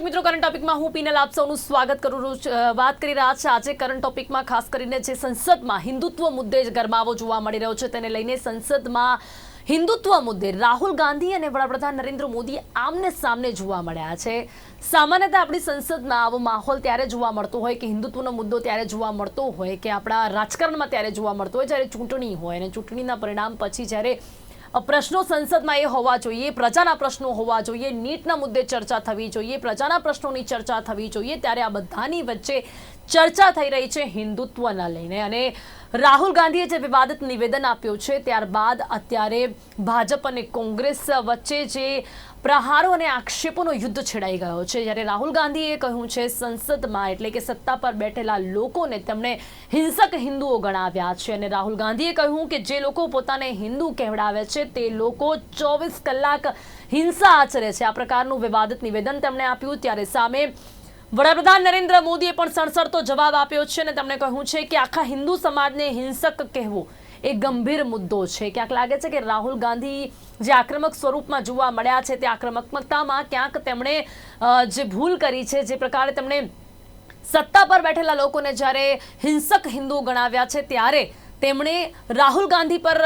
દર્શક મિત્રો કરંટ ટોપિકમાં હું પીનલ આપ સૌનું સ્વાગત કરું વાત કરી રહ્યા છે. આજે કરંટ ટોપિકમાં ખાસ કરીને જે સંસદમાં હિન્દુત્વ મુદ્દે જ ગરમાવો જોવા મળી રહ્યો છે, તેને લઈને સંસદમાં હિન્દુત્વ મુદ્દે રાહુલ ગાંધી અને વડાપ્રધાન નરેન્દ્ર મોદી આમને સામને જોવા મળ્યા છે. સામાન્યતા આપણી સંસદમાં આવો માહોલ ત્યારે જોવા મળતો હોય કે હિન્દુત્વનો મુદ્દો ત્યારે જોવા મળતો હોય કે આપણા રાજકારણમાં ત્યારે જોવા મળતો હોય, જ્યારે ચૂંટણી હોય અને ચૂંટણીના પરિણામ પછી જ્યારે પ્રશ્નો સંસદમાં એ હોવા જોઈએ, પ્રજાના પ્રશ્નો હોવા જોઈએ, નીટના મુદ્દે ચર્ચા થવી જોઈએ, પ્રજાના પ્રશ્નોની ચર્ચા થવી જોઈએ, ત્યારે આ બધાની વચ્ચે ચર્ચા થઈ રહી છે હિન્દુત્વના લઈને. અને રાહુલ ગાંધીએ જે વિવાદિત નિવેદન આપ્યું છે, ત્યારબાદ અત્યારે ભાજપ અને કોંગ્રેસ વચ્ચે જે પ્રહારો અને આક્ષેપોનો યુદ્ધ છેડાઈ ગયો છે. જ્યારે રાહુલ ગાંધીએ કહ્યું છે, સંસદમાં એટલે કે સત્તા પર બેઠેલા લોકોને તેમણે હિંસક હિન્દુઓ ગણાવ્યા છે અને રાહુલ ગાંધીએ કહ્યું કે જે લોકો પોતાને હિન્દુ કહેવડાવે છે, તે લોકો ચોવીસ કલાક હિંસા આચરે છે. આ પ્રકારનું વિવાદિત નિવેદન તેમણે આપ્યું ત્યારે સામે વડાપ્રધાન નરેન્દ્ર મોદીએ પણ સણસરતો જવાબ આપ્યો છે અને તેમણે કહ્યું છે કે આખા હિન્દુ સમાજને હિંસક કહેવું એ ગંભીર મુદ્દો છે. ક્યાંક લાગે છે કે રાહુલ ગાંધી જે આક્રમક સ્વરૂપમાં જોવા મળ્યા છે તે આક્રમકતામાં ક્યાંક તેમણે જે ભૂલ કરી છે, જે પ્રકારે તેમણે સત્તા પર બેઠેલા લોકોને જ્યારે હિંસક હિન્દુ ગણાવ્યા છે ત્યારે તેમણે રાહુલ ગાંધી પર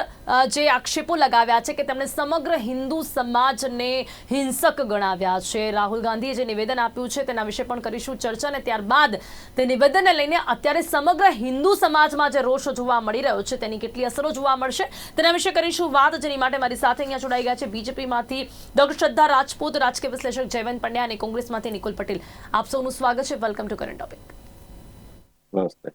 જે આક્ષેપો લગાવ્યા છે કે તેમણે સમગ્ર હિન્દુ સમાજને હિંસક ગણાવ્યા છે. રાહુલ ગાંધીએ જે નિવેદન આપ્યું છે તેના વિશે પણ કરીશું ચર્ચા અને ત્યારબાદ તે નિવેદનને લઈને અત્યારે સમગ્ર હિન્દુ સમાજમાં જે રોષ જોવા મળી રહ્યો છે તેની કેટલી અસરો જોવા મળશે તેના વિશે કરીશું વાત. જેની માટે મારી સાથે અહીંયા જોડાઈ ગયા છે બીજેપીમાંથી ડોક્ટર શ્રદ્ધા રાજપૂત, રાજકીય વિશ્લેષક જયવંત પંડ્યા અને કોંગ્રેસમાંથી નિકુલ પટેલ. આપ સૌનું સ્વાગત છે. વેલકમ ટુ કરંટ ટોપિક નમસ્તે.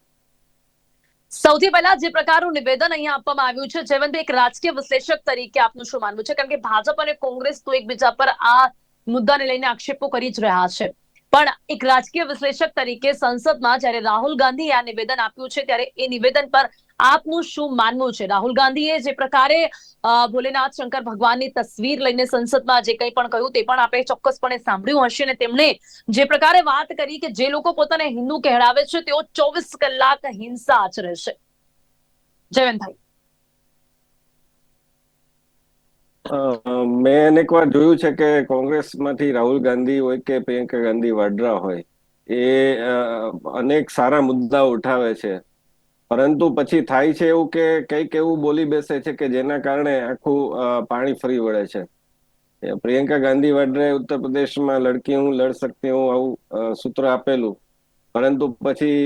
સૌથી પહેલા જે પ્રકારનું નિવેદન અહીંયા આપવામાં આવ્યું છે જેવન એક રાજકીય વિશ્લેષક તરીકે આપનું શું માનવું છે? કારણ કે ભાજપ અને કોંગ્રેસ તો એકબીજા પર આ મુદ્દાને લઈને આક્ષેપો કરી જ રહ્યા છે. પણ એક રાજકીય વિશ્લેષક તરીકે સંસદમાં જ્યારે રાહુલ ગાંધીએ આ નિવેદન આપ્યું છે, ત્યારે એ નિવેદન પર આપનું શું માનવું છે? રાહુલ ગાંધીએ જે પ્રકારે ભોલેનાથ શંકર ભગવાનની તસવીર લઈને સંસદમાં જે કંઈ પણ કહ્યું તે પણ આપણે ચોક્કસપણે સાંભળ્યું હશે અને તેમણે જે પ્રકારે વાત કરી કે જે લોકો પોતાને હિન્દુ કહેવાવે છે, તેઓ ચોવીસ કલાક હિંસા આચરે છે. જયવંતભાઈ અ, મેં અનેક વાર જોયું છે કે કોંગ્રેસમાંથી રાહુલ ગાંધી હોય કે પ્રિયંકા ગાંધી વાડ્રા હોય, એ અનેક સારા મુદ્દાઓ ઉઠાવે છે. પરંતુ પછી થાય છે એવું કે કંઈક એવું બોલી બેસે છે કે જેના કારણે આખું પાણી ફરી વળે છે. પ્રિયંકા ગાંધી વાડ્રાએ ઉત્તર પ્રદેશમાં લડકી હું, લડ શકતી હું આવું સૂત્ર આપેલું. પરંતુ પછી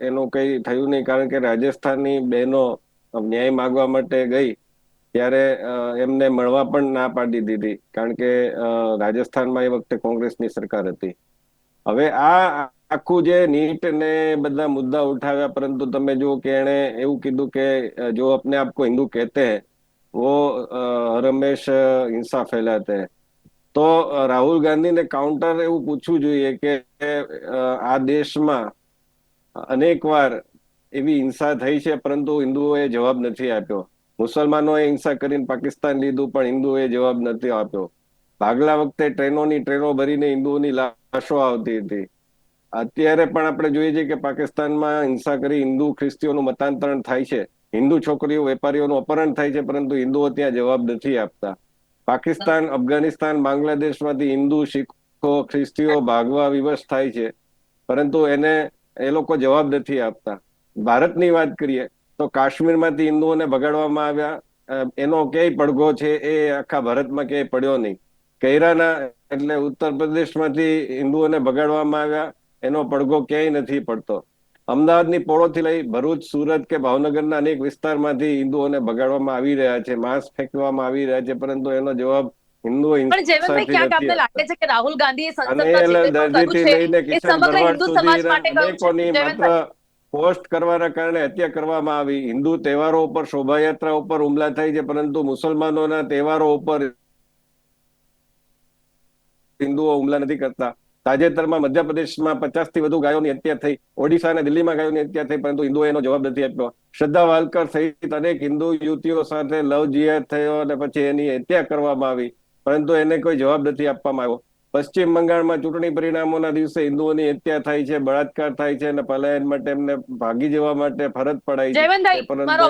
એનું કઈ થયું નહીં કારણ કે રાજસ્થાનની બહેનો ન્યાય માગવા માટે ગઈ. ત્યારે એમને મળવા પણ ના પાડી દીધી કારણ કે રાજસ્થાનમાં એ વખતે કોંગ્રેસની સરકાર હતી. હવે આ આખું જે નીટ ને બધા મુદ્દા ઉઠાવ્યા, પરંતુ તમે જો કે એણે એવું કીધું કે જો અપને આપકો હિન્દુ કહેતે વો રમેશ હિંસા ફેલાતે તો રાહુલ ગાંધીને કાઉન્ટર એવું પૂછવું જોઈએ કે આ દેશમાં અનેકવાર એવી હિંસા થઈ છે, પરંતુ હિન્દુઓએ જવાબ નથી આપ્યો. મુસલમાનોએ હિંસા કરીને પાકિસ્તાન લીધું પણ હિન્દુએ જવાબ નથી આપ્યો. ભાગલા વખતે ટ્રેનોની ટ્રેનો ભરીને હિન્દુઓની લાશો આવતી હતી. અત્યારે પણ આપણે જોઈએ છીએ કે પાકિસ્તાનમાં હિંસા કરી હિન્દુ ખ્રિસ્તીઓનું મતાંતરણ થાય છે. હિન્દુ છોકરીઓ વેપારીઓનું અપહરણ થાય છે પરંતુ હિન્દુઓ ત્યાં જવાબ નથી આપતા. પાકિસ્તાન અફઘાનિસ્તાન બાંગ્લાદેશમાંથી હિન્દુ શીખો ખ્રિસ્તીઓ ભાગવા વિવશ થાય છે. પરંતુ એને એ લોકો જવાબ નથી આપતા. ભારતની વાત કરીએ તો કાશ્મીરમાંથી હિન્દુઓને ભગાડવામાં આવ્યા. એનો ક્યાંય પડઘો છે એ આખા ભારતમાં ક્યાંય પડ્યો નહીં. કૈરાના એટલે ઉત્તર પ્રદેશમાંથી હિન્દુઓને ભગાડવામાં આવ્યા. એનો પડઘો ક્યાંય નથી પડતો. અમદાવાદની પોળોથી લઈ ભરૂચ સુરત કે ભાવનગરના અનેક વિસ્તારમાંથી હિન્દુઓને ભગાડવામાં આવી રહ્યા છે માંસ ફેંકવામાં આવી રહ્યા છે પરંતુ એનો જવાબ ગાંધીએ અને દર્દીથી લઈને કિશન ભરવાડ હિન્દુ સુધી અનેકોની માત્ર પોસ્ટ કરવાના કારણે હત્યા કરવામાં આવી. હિન્દુ તહેવારો ઉપર શોભાયાત્રા ઉપર હુમલા થાય છે, પરંતુ મુસલમાનોના તહેવારો ઉપર હિન્દુઓ હુમલા નથી કરતા. તાજેતરમાં મધ્યપ્રદેશમાં પચાસથી વધુ ગાયોની હત્યા થઈ. ઓડિશા અને દિલ્હીમાં ગાયોની હત્યા થઈ, પરંતુ હિન્દુઓએ એનો જવાબ નથી આપ્યો. શ્રદ્ધા વાલકર સહિત અનેક હિન્દુ યુવતીઓ સાથે લવ જીયા થયો અને પછી એની હત્યા કરવામાં આવી, પરંતુ એને કોઈ જવાબ નથી આપવામાં આવ્યો. પશ્ચિમ બંગાળમાં ચૂંટણી પરિણામોના દિવસે હિન્દુઓની હત્યા થાય છે બળાત્કાર થાય છે અને પલાયન માટે એમને ભાગી જવા માટે ફરજ પડાય છે. પરંતુ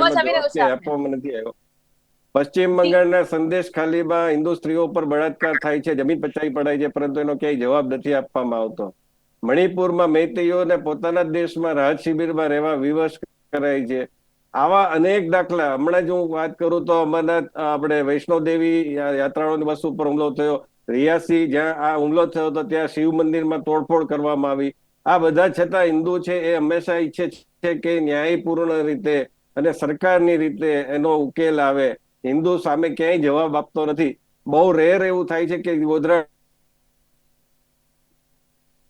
આપવામાં નથી આવ્યો. પશ્ચિમ બંગાળના સંદેશ ખાલીમાં હિન્દુ સ્ત્રીઓ પર બળાત્કાર થાય છે જમીન પચાવી પડાય છે પરંતુ એનો ક્યાંય જવાબ નથી આપવામાં આવતો. મણિપુરમાં મૈતેઈઓને પોતાના જ દેશમાં રાહત શિબિરમાં રહેવા વિવશ કરાય છે. આવા અનેક દાખલા. હમણાં જ હું વાત કરું તો અમરનાથ આપણે વૈષ્ણોદેવી યાત્રાળુની બસ ઉપર હુમલો થયો. રિયાસી જ્યાં આ હુમલો થયો હતો ત્યાં શિવ મંદિરમાં તોડફોડ કરવામાં આવી. આ બધા છતાં હિન્દુ છે એ હંમેશા ઈચ્છે છે કે ન્યાયપૂર્ણ રીતે અને સરકારની રીતે એનો ઉકેલ આવે. હિન્દુ સામે ક્યાંય જવાબ આપતો નથી. બહુ રેર એવું થાય છે કે ગોધરા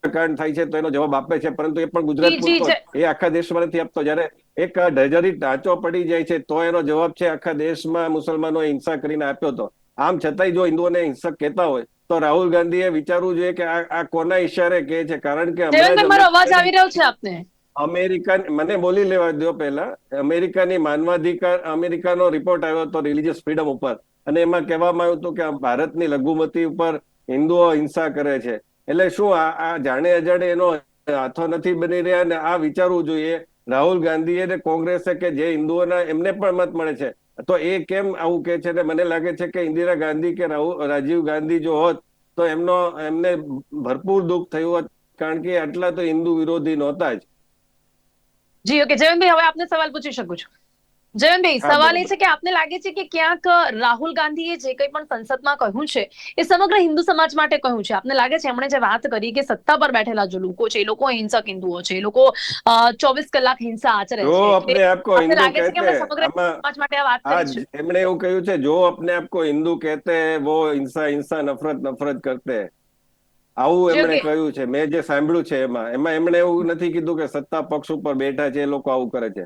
કાંડ થાય છે તો એનો જવાબ આપે છે. પરંતુ એ પણ ગુજરાત પૂરતો એ આખા દેશમાં નથી આપતો. જયારે એક ઢજરી ટાંચો પડી જાય છે તો એનો જવાબ છે આખા દેશમાં મુસલમાનો હિંસા કરીને આપ્યો હતો. આમ છતાંય જો હિન્દુઓને હિંસક કહેતા હોય તો રાહુલ ગાંધીએ વિચારવું જોઈએ કે આ કોના ઈશારે કહે છે? કારણ કે મારો અવાજ આવી રહ્યો છે આપને? અમેરિકન મને બોલી લેવા દો પહેલા. અમેરિકાની માનવાધિકાર અમેરિકાનો રિપોર્ટ આવ્યો હતો રિલીજીયસ ફ્રીડમ ઉપર. અને એમાં કહેવામાં આવ્યું હતું કે ભારતની લઘુમતી ઉપર હિન્દુઓ હિંસા કરે છે. એટલે શું આ જાણે અજાણે એનો હાથો નથી બની રહ્યા? અને આ વિચારવું જોઈએ રાહુલ ગાંધી ને કોંગ્રેસે કે જે હિન્દુઓના એમને પણ મત મળે છે. તો એ કેમ આવું કે છે ને મને લાગે છે કે ઇન્દિરા ગાંધી કે રાજીવ ગાંધી જો હોત, તો એમનો, એમને ભરપૂર દુઃખ થયું હોત, કારણ કે આટલા તો હિન્દુ વિરોધી નહોતા જ. જી, ઓકે. જયંતભાઈ, હવે આપને સવાલ પૂછી શકું છું. જયંતભાઈ સવાલ એ છે કે આપને લાગે છે કે ક્યાંક રાહુલ ગાંધીએ જે કઈ પણ સંસદમાં કહ્યું છે એ સમગ્ર હિન્દુ સમાજ માટે કહ્યું છે? આપને લાગે છે એમણે જે વાત કરી કે સત્તા પર બેઠેલા જે લોકો છે એ લોકો હિંસક હિન્દુઓ છે એ લોકો ચોવીસ કલાક હિંસા આચરે છે આપને લાગે છે કે સમગ્ર સમાજ માટે આ વાત કરી છે? એમણે એવું કહ્યું છે જો આપને આપકો હિન્દુ કહેતે વો હિંસા હિંસા નફરત નફરત કરતે. આવું એમણે કહ્યું છે મેં જે સાંભળ્યું છે એમાં એમાં એમણે એવું નથી કીધું કે સત્તા પક્ષ ઉપર બેઠા છે એ લોકો આવું કરે છે.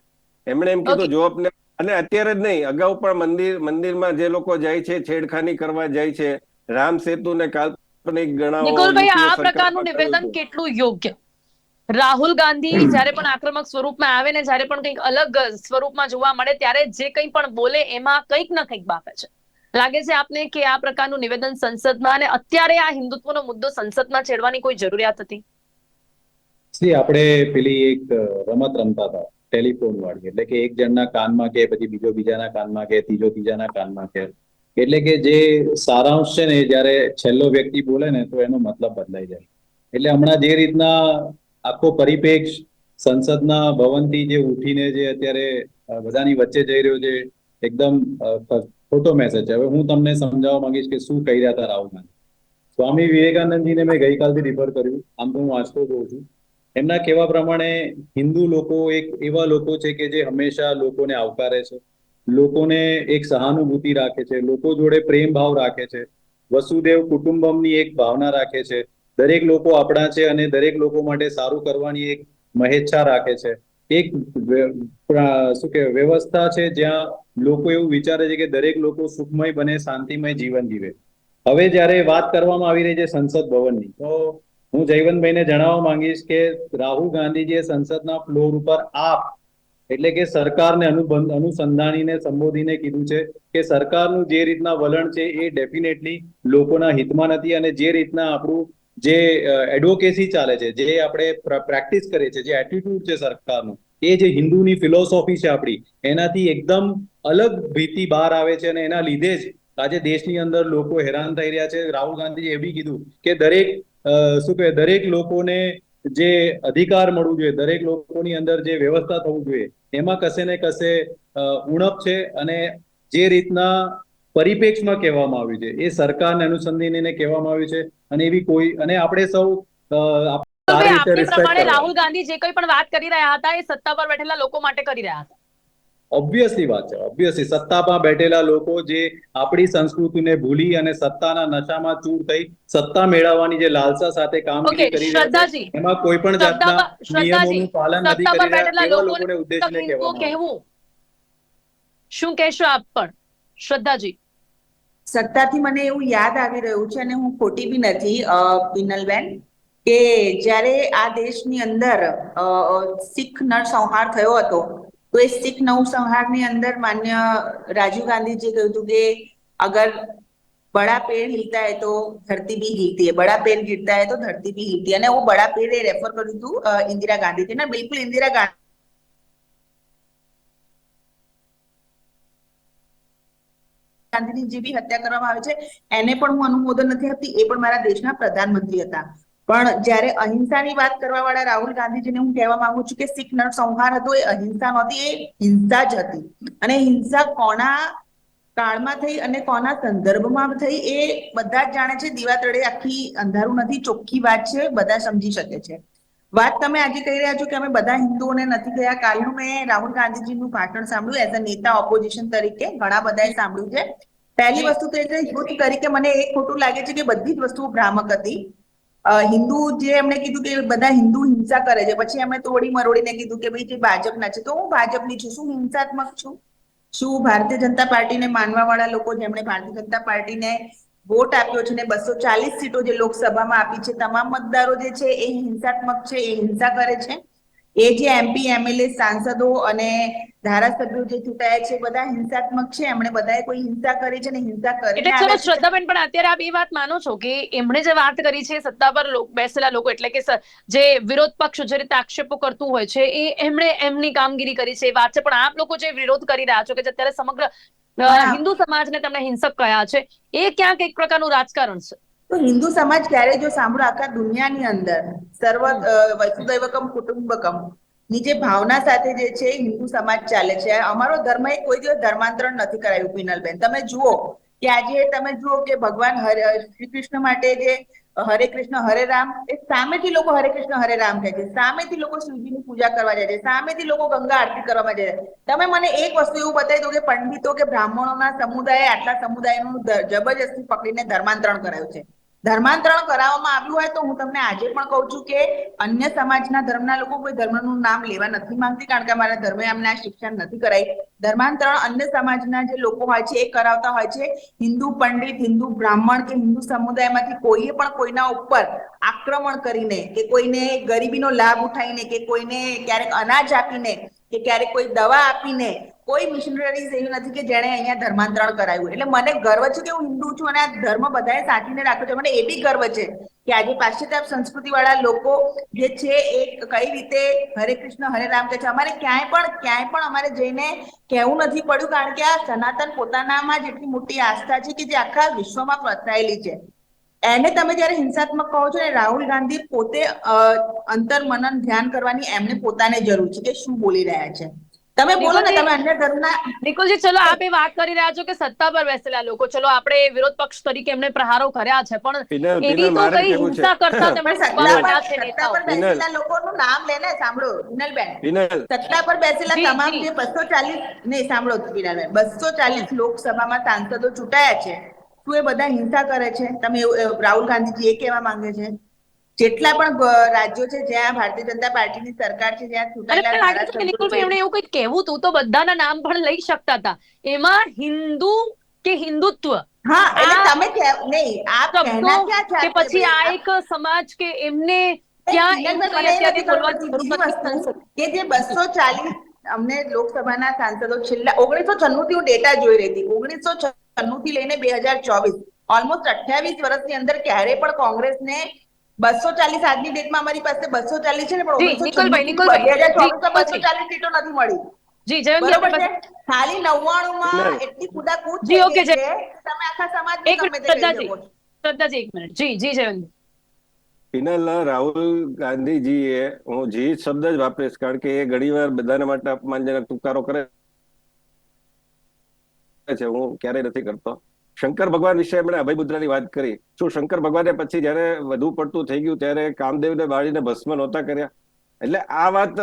એમણે એમ કીધું જો આપને અને અત્યારે જ નહીં અગાઉ પણ મંદિર મંદિરમાં જે લોકો જાય છે છેડખાની કરવા જાય છે રામ સેતુ ને કાલ્પનિક ગણાવો નિકોલભાઈ આ પ્રકારનું નિવેદન કેટલું યોગ્ય? રાહુલ ગાંધી જ્યારે પણ આક્રમક સ્વરૂપમાં આવે ને જ્યારે પણ કંઈક અલગ સ્વરૂપમાં જોવા મળે ત્યારે જે કંઈ પણ બોલે એમાં કંઈક ના કંઈક બાપે છે. લાગે છે આપને કે આ પ્રકારનું નિવેદન સંસદમાં અને અત્યારે આ હિન્દુત્વનો મુદ્દો સંસદમાં છેડવાની કોઈ જરૂરિયાત હતી? આપણે પેલી એક રમત રમતા હતા. ટેલિફોન વાળી એટલે કે એક જણના કાનમાં કે, પછી બીજો બીજાના કાનમાં કે, ત્રીજો ત્રીજાના કાનમાં કે. એટલે કે જે સારાંશ છે ને જ્યારે છેલ્લો વ્યક્તિ બોલે ને, તો એનો મતલબ બદલાઈ જાય. એટલે હમણાં જે રીતના આખો પરિપેક્ષ સંસદના ભવનથી જે ઉઠીને જે અત્યારે બધાની વચ્ચે જઈ રહ્યો છે, એકદમ ખોટો મેસેજ છે. હવે હું તમને સમજાવવા માંગીશ કે શું કહી રહ્યા હતા રાહુલ ગાંધી. સ્વામી વિવેકાનંદજીને મેં ગઈકાલથી રિફર કર્યું. આમ તો હું વાંચતો જોઉં છું. એમના કહેવા પ્રમાણે હિન્દુ લોકો એક એવા લોકો છે કે જે હંમેશા લોકોને આવકારે છે. લોકોને એક સહાનુભૂતિ રાખે છે. લોકો જોડે પ્રેમ ભાવ રાખે છે. વસુદેવ કુટુંબમની એક ભાવના રાખે છે. દરેક લોકો આપણા છે અને દરેક લોકો માટે સારું કરવાની એક મહેચ્છા રાખે છે. એક શું કે, વ્યવસ્થા છે જ્યાં લોકો એવું વિચારે છે કે દરેક લોકો સુખમય બને, શાંતિમય જીવન જીવે. હવે જ્યારે વાત કરવામાં આવી રહી છે સંસદ ભવનની, તો હું જયવંતભાઈને જણાવવા માંગીશ કે રાહુલ ગાંધીજીએ સંસદના ફ્લોર ઉપર આપ, એટલે કે સરકારને અનુબંધ, અનુસંધાનીને સંબોધીને કીધું છે કે સરકારનું જે રીતના વલણ છે એ ડેફિનેટલી લોકોના હિતમાં નથી અને જે રીતના આપણું જે એડવોકેસી ચાલે છે, જે આપણે પ્રેક્ટિસ કરીએ છીએ, જે એટીટ્યુડ છે સરકારનું, એ જે હિન્દુની ફિલોસોફી છે આપણી, એનાથી એકદમ અલગ ભીતિ બહાર આવે છે અને એના લીધે જ આજે દેશની અંદર લોકો હેરાન થઈ રહ્યા છે. રાહુલ ગાંધીજી એ બી કીધું કે દરેક શું કહે દરેક લોકોને જે અધિકાર મળવું જોઈએ દરેક લોકોની અંદર જે વ્યવસ્થા થવું જોઈએ એમાં કશે ને કશે ઉણપ છે અને જે રીતના પરિપ્રેક્ષમાં કહેવામાં આવ્યું છે એ સરકારને અનુસંધીને કહેવામાં આવ્યું છે અને એવી કોઈ અને આપણે સૌ પ્રમાણે રાહુલ ગાંધી જે કંઈ પણ વાત કરી રહ્યા હતા એ સત્તા પર બેઠેલા લોકો માટે કરી રહ્યા હતા. ઓબ્વિયસલી વાત છે ઓબ્વિયસલી સત્તામાં બેઠેલા લોકો જે આપણી સંસ્કૃતિને ભૂલી અને સત્તાના નશામાં ચૂર થઈ સત્તા મેળવવાની જે લાલસા સાથે કામગીરી કરી રહ્યા શ્રદ્ધાજી છે એમાં કોઈ પણ જાતના નિયમોનું પાલન નથી કરી રહ્યા એવા લોકોને ઉદ્દેશીને. કહેવું. શું કહેશો આપ પણ? શ્રદ્ધાજી. સત્તાથી મને એવું યાદ આવી રહ્યું છે અને હું ખોટી બી નથી પિનલબેન કે જ્યારે આ દેશની અંદર અ, નર સંહાર થયો હતો તો એ શીખ નરસંહારની અંદર માન્ય રાજીવ ગાંધીજીએ કહ્યું હતું કે અગર બડા પેડ હિલતા હે તો ધરતી બી હિલતી હે બડા પેડ गिरता है तो धरती भी हिलती है અને હું બડા પેડ એ રેફર કર્યું હતું અ, ઇન્દિરા ગાંધીજી ને બિલકુલ ઇન્દિરા ગાંધી ગાંધીની જે બી હત્યા કરવામાં આવે છે એને પણ હું અનુમોદન નથી આપતી એ પણ મારા દેશના પ્રધાનમંત્રી હતા પણ જ્યારે અહિંસાની વાત કરવા વાળા રાહુલ ગાંધીજીને હું કહેવા માંગુ છું કે શીખ નરસંહાર હતો, એ અહિંસા નહોતી, એ હિંસા જ હતી. અને હિંસા કોના કાળમાં થઈ અને કોના સંદર્ભમાં થઈ એ બધા જ જાણે છે. દીવા તળે આખી અંધારું નથી, ચોખ્ખી વાત છે, બધા સમજી શકે છે. વાત તમે આજે કહી રહ્યા છો કે અમે બધા હિન્દુઓને નથી ગયા કાલનું મેં રાહુલ ગાંધીજીનું ભાષણ સાંભળ્યું એઝ અ નેતા ઓપોઝિશન તરીકે. ઘણા બધાએ સાંભળ્યું છે. પહેલી વસ્તુ તો એ છે યુથ તરીકે મને એ ખોટું લાગે છે કે બધી જ વસ્તુઓ ભ્રામક હતી. હિન્દુ જે એમણે કીધું કે બધા હિન્દુ હિંસા કરે છે, પછી એમણે તોડી મરોડીને કીધું કે ભાઈ જે ભાજપના છે. તો હું ભાજપની છું. શું હિંસાત્મક છું? શું ભારતીય જનતા પાર્ટીને માનવા વાળા લોકો જેમણે ભારતીય જનતા પાર્ટીને વોટ આપ્યો છે ને બસો ચાલીસ સીટો જે લોકસભામાં આપી છે, તમામ મતદારો જે છે એ હિંસાત્મક છે, એ હિંસા કરે છે? એ જે એમપી એમએલએ સાંસદો અને ધારાસભ્યો જે ચૂંટાયા છે બધા હિંસાત્મક છે. એમણે બધાએ કોઈ હિંસા કરી છે ને હિંસા કરી એટલે ચલો શ્રદ્ધાબેન પણ અત્યારે આપ એ વાત માનો છો કે એમણે જે વાત કરી છે સત્તા પર બેસેલા લોકો એટલે કે જે વિરોધ પક્ષ જે રીતે આક્ષેપો કરતું હોય છે એ એમણે એમની કામગીરી કરી છે. એ વાત છે પણ આપ લોકો જે વિરોધ કરી રહ્યા છો કે અત્યારે સમગ્ર. હિન્દુ સમાજને તમને હિંસક કહ્યા છે એ ક્યાંક એક પ્રકારનું રાજકારણ છે? તો હિન્દુ સમાજ ક્યારે જો સાંભળો આખા દુનિયાની અંદર સર્વ વસુદૈવકમ કુટુંબકમની જે ભાવના સાથે જે છે હિન્દુ સમાજ ચાલે છે. અમારો ધર્મ એ કોઈ દિવસ ધર્માંતરણ નથી કરાયું પિનલબેન. તમે જુઓ કે આજે તમે જુઓ કે ભગવાન હરે શ્રી કૃષ્ણ માટે જે હરે કૃષ્ણ હરે રામ એ સામેથી લોકો હરે કૃષ્ણ હરે રામ કહે છે. સામેથી લોકો શિવજીની પૂજા કરવા જાય છે. સામેથી લોકો ગંગા આરતી કરવામાં જાય છે. તમે મને એક વસ્તુ એવું બતાવી દો કે પંડિતો કે બ્રાહ્મણોના સમુદાયે આટલા સમુદાયનું જબરજસ્તી પકડીને ધર્માંતરણ કરાયું છે. ધર્માંતરણ કરાવવામાં આવ્યું હોય તો હું તમને આજે પણ કહું છું કે અન્ય સમાજના ધર્મના લોકો કોઈ ધર્મનું નામ લેવા નથી માંગતી, કારણ કે અમારા ધર્મે અમને શિક્ષણ નથી કરાઈ. ધર્માંતરણ અન્ય સમાજના જે લોકો હોય છે એ કરાવતા હોય છે. હિન્દુ પંડિત, હિન્દુ બ્રાહ્મણ કે હિન્દુ સમુદાયમાંથી કોઈએ પણ કોઈના ઉપર આક્રમણ કરીને કે કોઈને ગરીબીનો લાભ ઉઠાવીને કે કોઈને ક્યારેક અનાજ આપીને કે ક્યારેક કોઈ દવા આપીને કોઈ મિશનરીઝ એવી નથી કે જેણે અહીંયા ધર્માંતરણ કરાયું એટલે મને ગર્વ છે કે હું હિન્દુ છું અને આ ધર્મ બધાએ સાચીને રાખ્યો છે. મને એ બી ગર્વ છે કે આજે પાશ્ચાત્ય સંસ્કૃતિ વાળા લોકો જે છે એ કઈ રીતે હરે કૃષ્ણ, હરે રામ કહે છે. અમારે ક્યાંય પણ ક્યાંય પણ અમારે જઈને કહેવું નથી પડ્યું કારણ કે આ સનાતન પોતાનામાં જ એટલી મોટી આસ્થા છે કે જે આખા વિશ્વમાં પ્રસરાયેલી છે. એને તમે જયારે હિંસાત્મક કહો છો ને રાહુલ ગાંધી પોતે અંતર મનન ધ્યાન કરવાની એમને પોતાને જરૂર છે કે શું બોલી રહ્યા છે. તમે બોલો ને તમે અન્ય ધર્મના નિકુલજી ચલો આપ એ વાત કરી રહ્યા છો કે સત્તા પર બેસેલા લોકો. ચલો આપણે વિરોધ પક્ષ તરીકે એમને પ્રહારો કર્યા છે પણ એવી તો કઈ હિંસા કરતા તમે સત્તા પર બેસેલા લોકોનું નામ લે ને સાંભળો વિનલબેન. સત્તા પર બેસેલા તમામ જે. બસો ચાલીસ નહીં સાંભળો વિનલબેન. બસો ચાલીસ લોકસભામાં સાંસદો ચૂંટાયા છે. શું એ બધા હિંસા કરે છે? તમે રાહુલ ગાંધીજી એ કહેવા માંગે છે? જેટલા પણ રાજ્યો છે જ્યાં ભારતીય જનતા પાર્ટીની સરકાર છે જ્યાં અને ચૂંટાયેલા મને લાગે છે કે ધારાસભ્યો નિકુલભાઈ એમણે એવું કઈ કહેવું હતું તો બધાના નામ પણ લઈ શકતા હતા. એમાં હિન્દુ કે હિન્દુત્વ? હા એટલે તમે નહીં આપ કહેના ક્યાં કે પછી આ એક સમાજ કે એમને ક્યાં કે જે બસો ચાલીસ અમને લોકસભાના સાંસદો છેલ્લા ઓગણીસો છન્નું થી હું ડેટા જોઈ રહી હતી ઓગણીસો છન્નું થી લઈને બે હજાર ચોવીસ ઓલમોસ્ટ અઠ્યાવીસ વર્ષની અંદર ક્યારે પણ કોંગ્રેસને બસો ચાલીસ આજની ડેટમાં અમારી પાસે બસો ચાલીસ છે ને પણ ઓગણીસો નિકુલભાઈ, છન્નું નિકુલભાઈ. બે હજાર બસો ચાલીસ સીટો નથી મળી. જી બરોબર છે? ખાલી નવ્વાણું માં એટલી કુદાકૂદ જી, ઓકે, છે તમે આખા સમાજને એક મિનિટ શ્રદ્ધાજી શ્રદ્ધાજી એક મિનિટ. જી જી જયંતિ. પિનલ રાહુલ ગાંધીજીએ હું જી શબ્દ જ વાપરીશ કારણ કે એ ઘણીવાર બધાના માટે અપમાનજનક તુકારો કરે છે. હું ક્યારેય નથી કરતો. શંકર ભગવાન વિશે એમણે અભય મુદ્રાની વાત કરી. શું શંકર ભગવાને પછી જયારે વધુ પડતું થઈ ગયું ત્યારે કામદેવને બાળીને ભસ્મ નહોતા કર્યા? એટલે આ વાત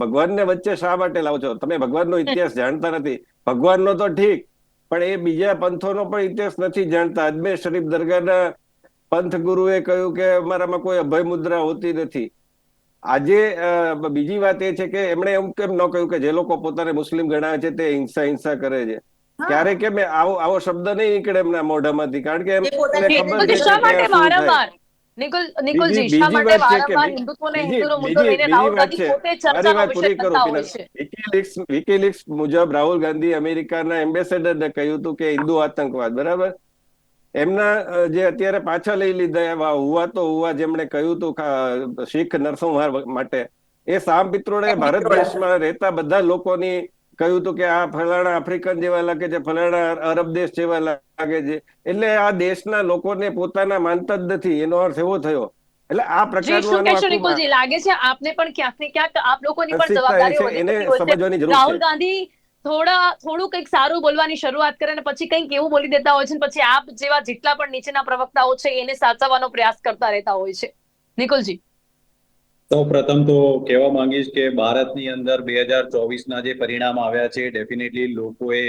ભગવાનને વચ્ચે શા માટે લાવો છો? તમે ભગવાનનો ઇતિહાસ જાણતા નથી. ભગવાનનો તો ઠીક પણ એ બીજા પંથોનો પણ ઇતિહાસ નથી જાણતા. અજમેર શરીફ દરગાહના પંથ ગુરુએ કહ્યું કે અમારામાં કોઈ અભય મુદ્રા હોતી નથી. આજે બીજી વાત એ છે કે એમણે એમ કેમ ન કહ્યું કે જે લોકો પોતાને મુસ્લિમ ગણાવે છે તે હિંસા હિંસા કરે છે. ક્યારે કે મેં આવો આવો શબ્દ નહીં નીકળે એમના મોઢામાંથી. કારણ કે એ એમને ખબર છે શા માટે. વારંવાર? નિકુલ નિકુલજી શા માટે વારંવાર હિન્દુત્વને હિન્દુનો મુદ્દો લઈને રાહુલ ગાંધી. પોતે વાત વિષય કરતા હોય છે. વિકીલીક્સ વિકીલીક્સ મુજબ રાહુલ ગાંધી અમેરિકાના એમ્બેસેડરને કહ્યું હતું કે હિન્દુ આતંકવાદ બરાબર? એમના જે અત્યારે પાછા લઈ લીધા એવા હુવા તો હુવા જેમણે કહ્યું હતું શીખ નરસંહાર માટે. એ સામ પિત્રોડે ભારત દેશમાં રહેતા બધા લોકોની કહ્યું હતું કે આ ફલાણા આફ્રિકન જેવા લાગે છે ફલાણા અરબ દેશ જેવા લાગે છે. એટલે આ દેશના લોકોને પોતાના માનતા જ નથી એનો અર્થ એવો થયો. એટલે આ પ્રકારનું લાગે છે આપને પણ ક્યાંક ને ક્યાંક આપ લોકોની પણ જવાબદારી એને સમજવાની જરૂર રાહુલ ગાંધી થોડા થોડું કંઈક સારું બોલવાની શરૂઆત કરે અને પછી કંઈક એવું બોલી દેતા હોય છે પછી આપ જેવા જેટલા પણ નીચેના પ્રવક્તાઓ છે એને સાચવવાનો પ્રયાસ કરતા રહેતા હોય છે. નિકુલજી? સૌ પ્રથમ તો કહેવા માંગીશ કે ભારતની અંદર બે હજાર ચોવીસના જે પરિણામ આવ્યા છે ડેફિનેટલી લોકોએ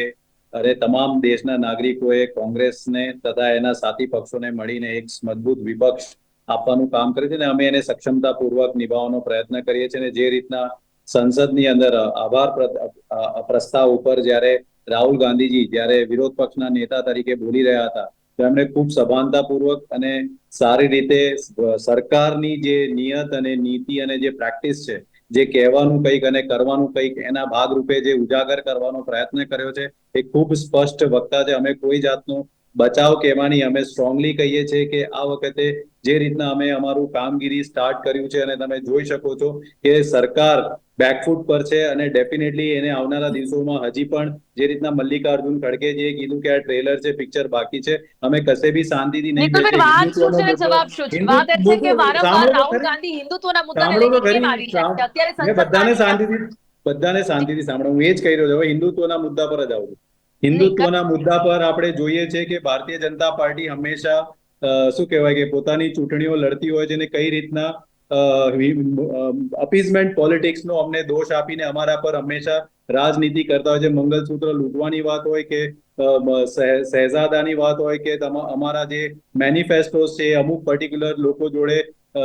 અરે તમામ દેશના નાગરિકોએ કોંગ્રેસને તથા એના સાથી પક્ષોને મળીને એક મજબૂત વિપક્ષ આપવાનું કામ કર્યું છે ને અમે એને સક્ષમતાપૂર્વક નિભાવવાનો પ્રયત્ન કરીએ છીએ અને જે રીતના સંસદની અંદર આભાર પ્રસ્તાવ ઉપર જ્યારે રાહુલ ગાંધીજી જ્યારે વિરોધ પક્ષના નેતા તરીકે બોલી રહ્યા હતા તો એમણે ખૂબ સભાનતાપૂર્વક અને સારી રીતે સરકારની જે નિયત અને નીતિ અને જે પ્રેક્ટિસ છે, જે કહેવાનું કંઈક અને કરવાનું કંઈક એના ભાગરૂપે જે ઉજાગર કરવાનો પ્રયત્ન કર્યો છે, એ ખૂબ સ્પષ્ટ વક્તા છે. અમે કોઈ જાતનો બચાવ કહેવાની અમે સ્ટ્રોંગલી કહીએ છીએ કે આ વખતે જે રીતના અમે અમારું કામગીરી સ્ટાર્ટ કર્યું છે અને તમે જોઈ શકો છો કે સરકાર બેકફૂટ પર છે અને ડેફિનેટલી એને આવનારા દિવસોમાં હજી પણ જે રીતના મલ્લિકાર્જુન જે કીધું કે આ ટ્રેલર છે પિક્ચર બાકી છે અમે કશે બી શાંતિથી નહીં બેઠે વાત શું છે? જવાબ શું છે? વાત એ છે કે વારંવાર રાહુલ ગાંધી હિન્દુત્વના મુદ્દાને લઈને કેમ આવી છે? અત્યારે બધાને શાંતિથી બધાને શાંતિથી સાંભળો. હું એ જ કહી રહ્યો છું. હવે હિન્દુત્વના મુદ્દા પર જ આવું હિન્દુત્વના મુદ્દા પર આપણે જોઈએ છે કે ભારતીય જનતા પાર્ટી હંમેશા શું કહેવાય કે પોતાની ચૂંટણીઓ લડતી હોય છે અને કઈ રીતના અપીઝમેન્ટ પોલિટિક્સનો અમને દોષ આપીને અમારા પર હંમેશા રાજનીતિ કરતા હોય છે. મંગલસૂત્ર લૂંટવાની વાત હોય કે શહેજાદાની વાત હોય કે અમારા જે મેનિફેસ્ટોસ છે, અમુક પર્ટિક્યુલર લોકો જોડે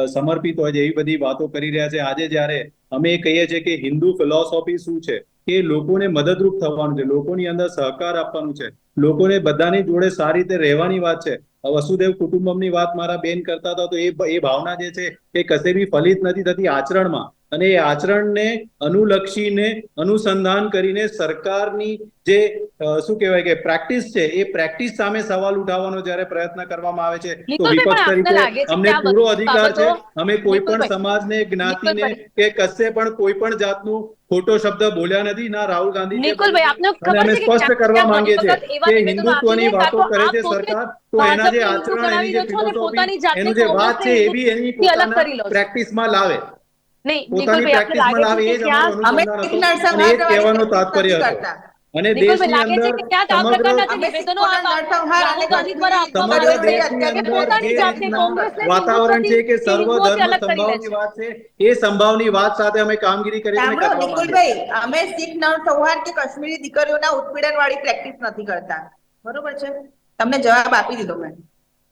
સમર્પિત હોય છે, એવી બધી વાતો કરી રહ્યા છે. આજે જ્યારે અમે કહીએ છીએ કે હિન્દુ ફિલોસોફી શું છે, કે લોકોને મદદરૂપ થવાનું છે, લોકોની અંદર સહકાર આપવાનું છે, લોકોને બધાની જોડે સારી રીતે રહેવાની વાત છે વસુદેવ કુટુંબમની વાત મારા બેન કરતા હતા, તો એ એ ભાવના જે છે, એ કશે બી ફલિત નથી થતી આચરણમાં. અને એ આચરણને અનુલક્ષીને અનુસંધાન કરીને સરકારની જે શું કહેવાય કે પ્રેક્ટિસ છે એ પ્રેક્ટિસ સામે સવાલ ઉઠાવવાનો જ્યારે પ્રયત્ન કરવામાં આવે છે તો વિપક્ષ તરીકે અમને પૂરો અધિકાર છે અમે કોઈ પણ સમાજને જ્ઞાતિને કે કશે પણ કોઈ પણ જાતનું ખોટો શબ્દ બોલ્યા નથી ના રાહુલ ગાંધી અમે સ્પષ્ટ કરવા માંગીએ છીએ કે હિન્દુત્વની વાતો કરે છે સરકાર તો એના જે આચરણ એની જે ફિલોસોફી એની જે વાત છે એ બી એની પોતાના. પ્રેક્ટિસમાં લાવે. અને દેશની અંદર વાતાવરણ છે કે સર્વ ધર્મ સંભાવની વાત છે. એ સંભાવની વાત સાથે અમે કામગીરી કરી અમે શીખ નરસંહાર કે કાશ્મીરી દીકરીઓના ઉત્પીડન વાળી પ્રેક્ટિસ નથી કરતા. બરોબર છે? તમને જવાબ આપી દીધો મેં.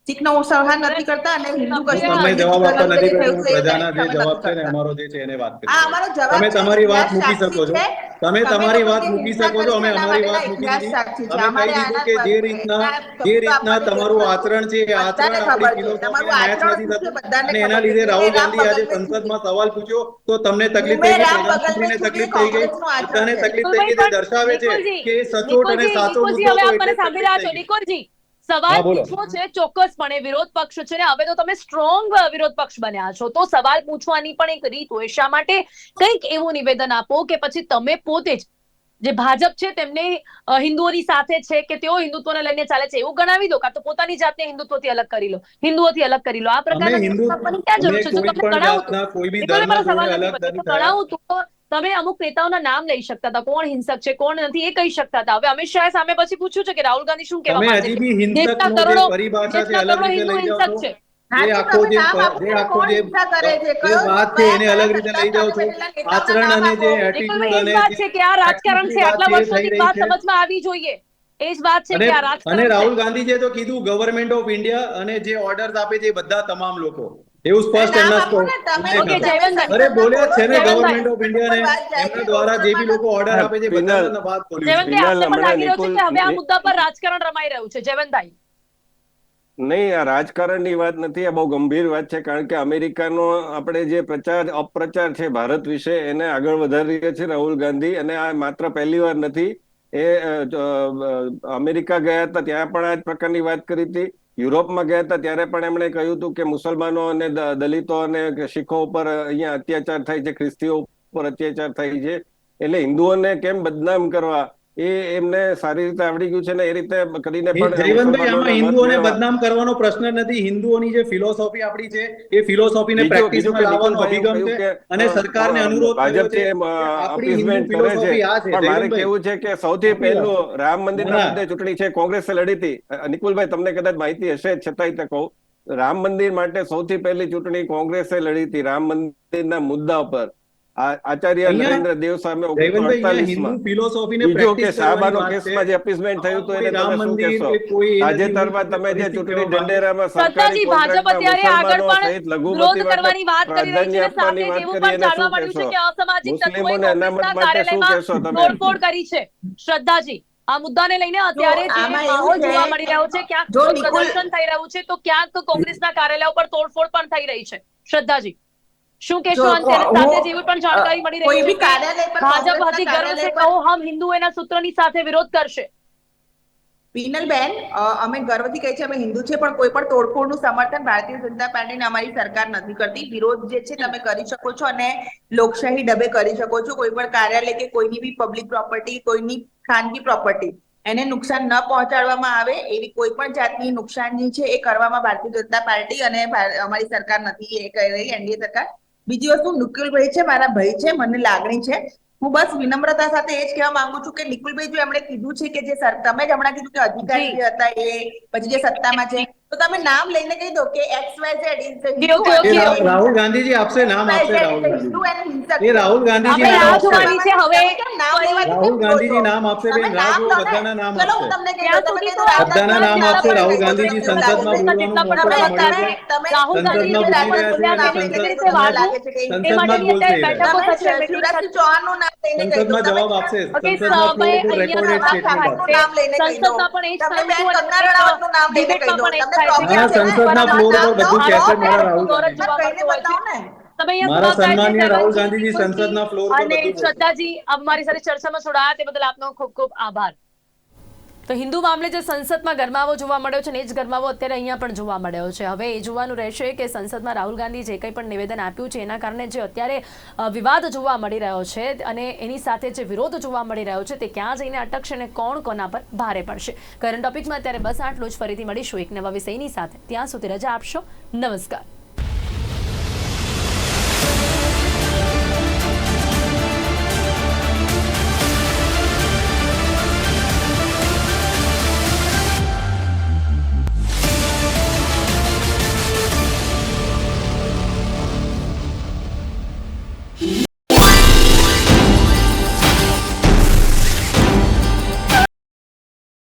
શીખ નરસંહાર નથી કરતા અને હિન્દુ તમે જવાબ આપવા નથી પ્રજાના જે જવાબ છે ને અમારો જે છે એને વાત કરી. આ અમારો જવાબ તમે તમારી વાત મૂકી શકો છો. તમે તમે તમારી વાત મૂકી શકો છો. અમે અમારી વાત મૂકી દીધી અમે કહી દીધું કે જે રીતના જે રીતના તમારું આચરણ છે એ આચરણ આપણી ફિલોસોફીને મેચ નથી થતું. અને એના લીધે રાહુલ ગાંધી આજે સંસદમાં સવાલ પૂછ્યો તો તમને તકલીફ થઈ ગઈ પ્રધાનમંત્રીને તકલીફ થઈ ગઈ? તને બધાને તકલીફ થઈ ગઈ તે દર્શાવે છે કે સચોટ અને સાચો મુદ્દો મને એટલે સાંભળી રહ્યા છો થઈ ગઈ. નિકુલજી સવાલ પૂછવો છે ચોક્કસપણે વિરોધ પક્ષ છે ને હવે તો તમે સ્ટ્રોંગ વિરોધ પક્ષ બન્યા છો. તો સવાલ પૂછવાની પણ એક રીત હોય. શા માટે કંઈક એવું નિવેદન આપો કે પછી તમે પોતે જ જે ભાજપ છે તેમને હિન્દુઓની સાથે છે કે તેઓ હિન્દુત્વને લઈને ચાલે છે એવું ગણાવી દો કાં તો પોતાની જાતને હિન્દુત્વથી અલગ કરી લો. હિન્દુઓથી અલગ કરી લો. આ પ્રકારના ક્યાં જરૂર છે? જો તમને ગણાવું તો ગણાવું તો તમે અમુક નેતાઓના નામ લઈ શકતા હતા. કોણ હિંસક છે કોણ નથી એ કહી શકતા હતા. હવે અમિત શાહે સામે પછી પૂછ્યું છે કે રાહુલ ગાંધી શું કહેવા માંગે છે? દેશના કરોડો દેશના કરોડો હિન્દુ હિંસક છે. જે આખો જે જે આખો જે હિંસા કરે છે? જે કયો વાત છે એને અલગ રીતે લઈ જાઓ છો. આચરણ અને જે આપો. એટીટ્યુડ અને વાત છે કે આ રાજકારણ છે આટલા વર્ષોથી વાત સમજમાં આવી જોઈએ. એ જ વાત છે કે આ અને રાહુલ ગાંધી જે તો કીધું ગવર્મેન્ટ ઓફ ઇન્ડિયા અને જે ઓર્ડર્સ આપે છે બધા તમામ લોકો. એવું સ્પષ્ટ એમના. અરે બોલ્યા છે ને ગવર્નમેન્ટ ઓફ ઇન્ડિયા ને. એમના દ્વારા જે બી લોકો ઓર્ડર આપે છે. બધાના વાત બોલી છે હવે આ મુદ્દા પર રાજકારણ રમાઈ રહ્યું છે જયવંતભાઈ નહીં આ રાજકારણની વાત નથી આ બહુ ગંભીર વાત છે કારણ કે અમેરિકાનો આપણે જે પ્રચાર અપપ્રચાર છે ભારત વિશે એને આગળ વધારી રહ્યા છે રાહુલ ગાંધી અને આ માત્ર પહેલી વાર નથી. એ અમેરિકા ગયા હતા ત્યાં પણ આ જ પ્રકારની વાત કરી હતી. યુરોપમાં ગયા હતા ત્યારે પણ એમણે કહ્યું હતું કે મુસલમાનો અને દલિતો અને શીખો ઉપર અહીંયા અત્યાચાર થાય છે, ખ્રિસ્તીઓ ઉપર અત્યાચાર થાય છે. એટલે હિન્દુઓને કેમ બદનામ કરવા એ એમને સારી રીતે આવડી ગયું છે ને એ રીતે કરીને પણ જયવંતભાઈ આમાં હિન્દુઓને બદનામ કરવાનો પ્રશ્ન નથી. હિન્દુઓની જે ફિલોસોફી આપણી છે એ ફિલોસોફીને પ્રેક્ટિસમાં લાવવાનો અભિગમ છે અને સરકારને અનુરોધ કર્યો છે આપણી હિન્દુ ફિલોસોફી આ છે પણ મારે કેવું છે કે સૌથી પહેલું રામ મંદિરના. મુદ્દે ચૂંટણી છે કોંગ્રેસે લડી હતી નિકુલભાઈ તમને કદાચ માહિતી હશે છતાંય તે કહું. રામ મંદિર માટે સૌથી પહેલી ચૂંટણી કોંગ્રેસે લડી હતી રામ મંદિરના મુદ્દા ઉપર. આ- આચાર્ય નરેન્દ્ર દેવ સામે ઓગણીસો જયવંતભાઈ અહીંયા અડતાલીસ હિન્દુ માં ફિલોસોફીને બીજું કે પ્રેક્ટિસ શાહબાનો કરવાની વાત છે. કેસમાં જે અપીસમેન્ટ થયું હતું એને તમે શું કહેશો કે કોઈ એ નથી, તાજેતરમાં તમે જે ચૂંટણી કહેવા માંગુ છું. ઢંઢેરામાં સરકારી ભાજપ અત્યારે આગળ મુસલમાનો પણ સહિત લઘુમતી કરવાની કરી છે પ્રાધાન્ય આપવાની વાત કરી એને શું કહેશો? મુસ્લિમોને અનામત માટે શું તમે? કરી છે શ્રદ્ધાજી આ મુદ્દાને લઈને અત્યારે માહોલ જોવા મળી રહ્યો છે ક્યાંક પ્રદર્શન થઈ રહ્યું છે તો ક્યાંક કોંગ્રેસના કાર્યાલય ઉપર તોડફોડ પણ થઈ રહી છે શ્રદ્ધાજી શું કહેશો? અંતે સાથે જ એવી પણ જાણકારી મળી રહી છે કે ભાજપ કોંગ્રેસના ગર્વ સે કહો હમ હિન્દુ એના સૂત્રની સાથે વિરોધ કરશે. પીનલ બેન અમે ગર્વથી કહીએ છીએ અમે હિન્દુ છે પણ કોઈ પણ તોડફોડનું સમર્થન ભારતીય જનતા પાર્ટીને અમારી સરકાર નથી કરતી. વિરોધ જે છે તમે કરી શકો છો અને લોકશાહી ડબે કરી શકો છો. કોઈ પણ કાર્યાલય કે કોઈની બી પબ્લિક પ્રોપર્ટી કોઈની ખાનગી પ્રોપર્ટી એને નુકસાન ન પહોંચાડવામાં આવે એવી કોઈ પણ જાતની નુકસાનની છે એ કરવામાં ભારતીય જનતા પાર્ટી અને અમારી સરકાર નથી. એ કરી રહી એનડીએ સરકાર. બીજી વસ્તુ નિકુલભાઈ છે મારા ભાઈ છે મને લાગણી છે. હું બસ વિનમ્રતા સાથે એ જ કહેવા માંગુ છું કે નિકુલભાઈ જો એમણે કીધું છે કે જે તમે જ હમણાં કીધું કે અધિકારી જે. હતા એ પછી જે સત્તામાં છે તો તમે નામ લઈને કહી દો કે X Y Z is Rahul Gandhiji આપશે નામ આપશે રાહુલ ગાંધી એ રાહુલ ગાંધીજી નામ આપશે. જોવાની છે હવે. રાહુલ ગાંધીજી નામ આપશે બેન રાહ બધાના નામ ચલો હું તમને કહી દઉં ત્યાં સુધી તમે તો બધાના નામ આપશે રાહુલ ગાંધીજી સંસદમાં બોલવાનું મોકો તમે તમે રાહુલ ગાંધી સંસદમાં બોલી સંસદમાં બોલશે. બેઠકો તમે થશે meeting ચૌહાણનું નામ લઈને કહી દો સંસદમાં જવાબ આપશે. સંસદમાં રેકોર્ડેડ સ્ટેટમેન્ટ નામ લઈને કહી દો સંસદમાં પણ એ જ તમને બેન કંગના રણાવતનું નામ લઈને કહી દો. સંસદના ફ્લોર બધું મારા રાહુલ તમે મારા સમાપ્ત થાય છે. સન્માનીય રાહુલ ગાંધીજી સંસદના ફ્લોર ઉપર અને. શ્રદ્ધાજી આપ સાથે ચર્ચામાં જોડાયા તે બદલ આપનો ખૂબ ખૂબ આભાર તો હિન્દુ મામલે જે સંસદમાં ગરમાવો જોવા મળ્યો છે ને એ જ ગરમાવો અત્યારે અહીંયા પણ જોવા મળ્યો છે. હવે એ જોવાનું રહેશે કે સંસદમાં રાહુલ ગાંધી જે કંઈ પણ નિવેદન આપ્યું છે એના કારણે જે અત્યારે વિવાદ જોવા મળી રહ્યો છે અને એની સાથે જે વિરોધ જોવા મળી રહ્યો છે તે ક્યાં જઈને અટકશે અને કોણ કોના પર ભારે પડશે? કરંટ ટોપિકમાં અત્યારે બસ આટલું જ. ફરીથી મળીશું એક નવા વિષયની સાથે. ત્યાં સુધી રજા આપશો. નમસ્કાર.